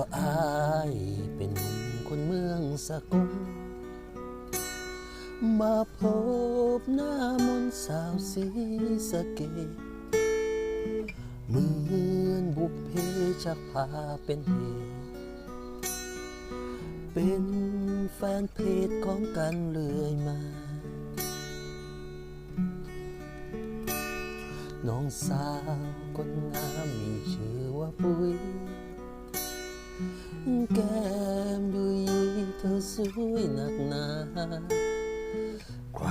ว่าอายเป็นหนุ่มคนเมืองสกุล มาพบหน้ามนสาวสีสะเกตเหมือนบุพเพชักพาเป็นเหตุเป็นแฟนเพจของกันเรื่อยมา น้องสาวคนงามมีชื่อว่าปุ้ย วยหนักหนา ใคร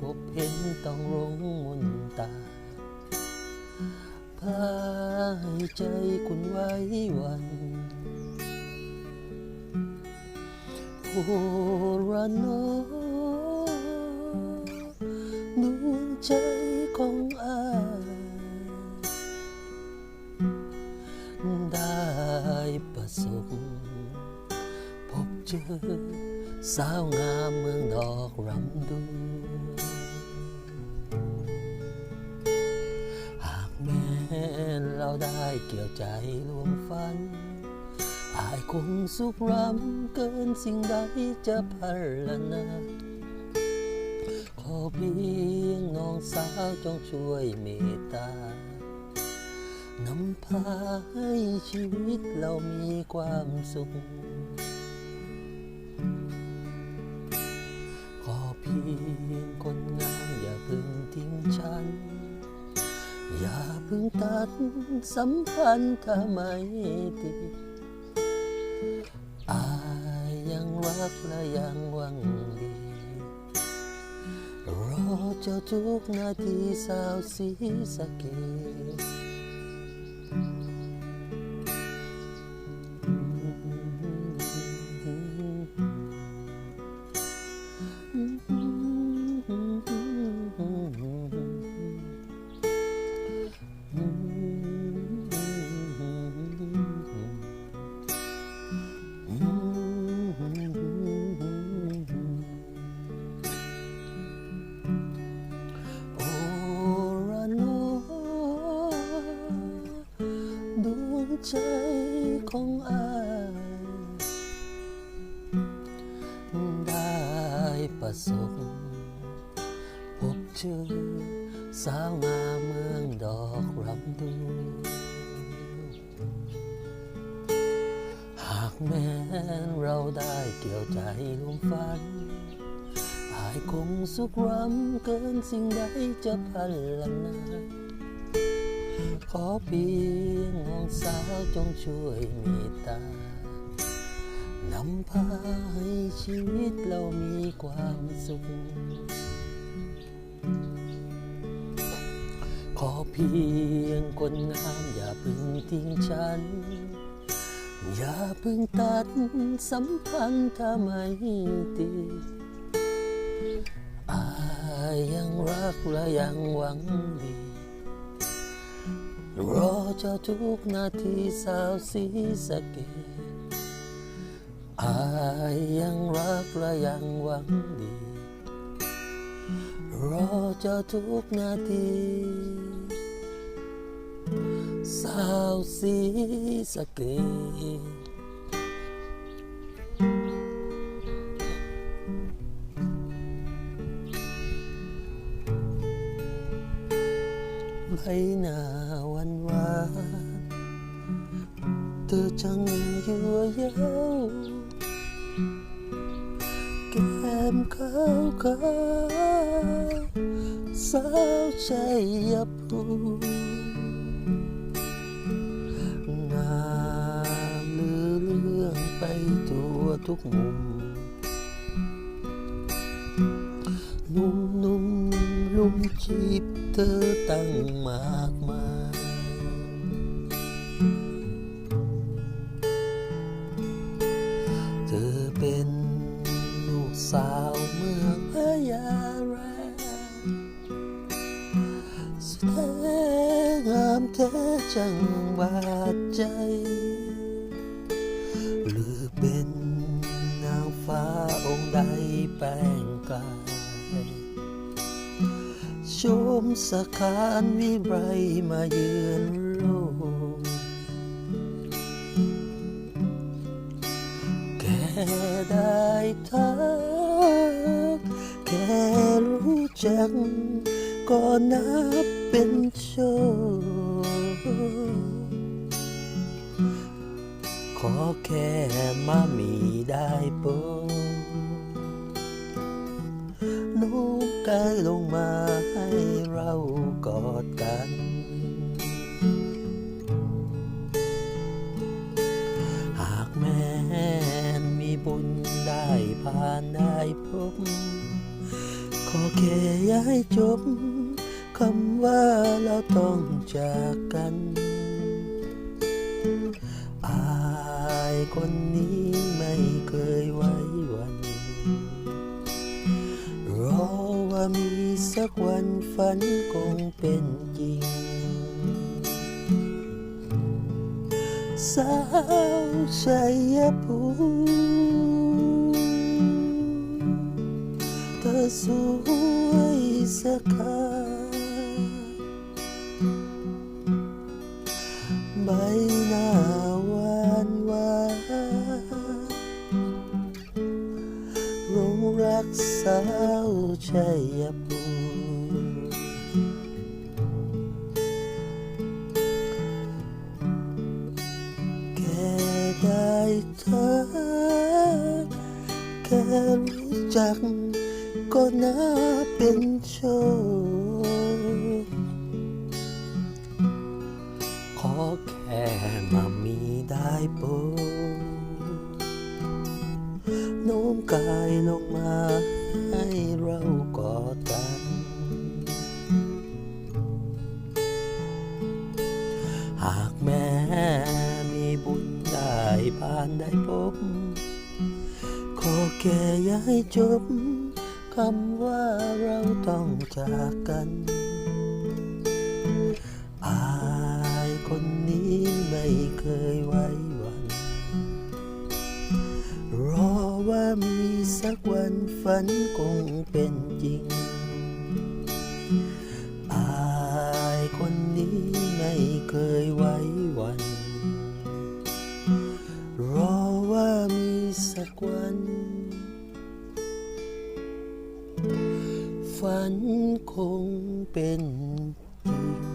พบเห็นต้องหลงมนตาพาให้ใจคุณไว้วันโอระนอดวงใจของอายได้ประสบ เจอ สาวงามเมืองดอกรำดูหากแม้นเราได้เกี่ยวใจรวมฝัน อายคงสุขรำเกินสิ่งใดจะพัลนาขอเพียงน้องสาวจงช่วยเมตตานำพาให้ชีวิตเรามีความสุข ขอเพียงคนงามอย่าเพึ่งทิ้งฉัน อย่าเพึ่งตัดสัมพันธ์ถ้าไม่ดีอายยังรักและยังหวังดีรอเจ้าทุกนาทีสาวสีสะเกต สบพบเจอสาวงามเมืองดอกรำดูหากแม้นเราได้เกี่ยวใจรวมฝันอายคงสุขรำเกินสิ่งใดจะพันลนาขอเพียงน้องสาวจงช่วยมตตา นำพาให้ชีวิตเรามีความสุข ขอเพียงคนงามอย่าพึ่งทิ้งฉัน อย่าพึ่งตัดสัมพันธ์ถ้าไม่ดีอายยังรักและยังหวังดีรอเจ้าทุกนาทีสาวสีสะเกตอา ยยังรักและยังหวังดี รอเจ้าทุกนาที สาวสีสะเกตใบหน้าวันวานเธอช่างยั่วเย้า ขาวขาวสาวชัยภูมิงามเลือเรื่องไปทั่วทุกมุม นุ่มนุ่มลุ่มจีบเธอตั้งมากมายเธอเป็นลูกสาว ท้จังบาดใจ หรือเป็นนางฟ้าองค์ใดแปลงกายชมสถานวิไรมาเยือนโลกได้ทักแค่รู้จักก็นับเป็นโชค ขอแค่มามีได้โปรดโน้มกายลงมาให้เรากอดกัน หากแม้มีบุญได้ผ่านได้พบ ขอแค่ย่าให้จบคำว่าเราต้องจากกัน คนนี้ไม่เคยไว้วัน รอว่ามีสักวันฝันคงเป็นจริง สาวชัยภูมิเธอสวยสักขา สาวชัยภูมิแค่ได้เธอแค่รู้จักก็น่าเป็นโชคขอแค่มามีได้โปรโน้มกายลงมา เรากอดกัน หากแม้มีบุญได้ผ่านได้พบ ขอแค่ย่าให้จบคำว่าเราต้องจากกันอายคนนี้ไม่เคยไว้ สักวันฝันคงเป็นจริง อายคนนี้ไม่เคยไว้วัน รอว่ามีสักวัน ฝันคงเป็นจริง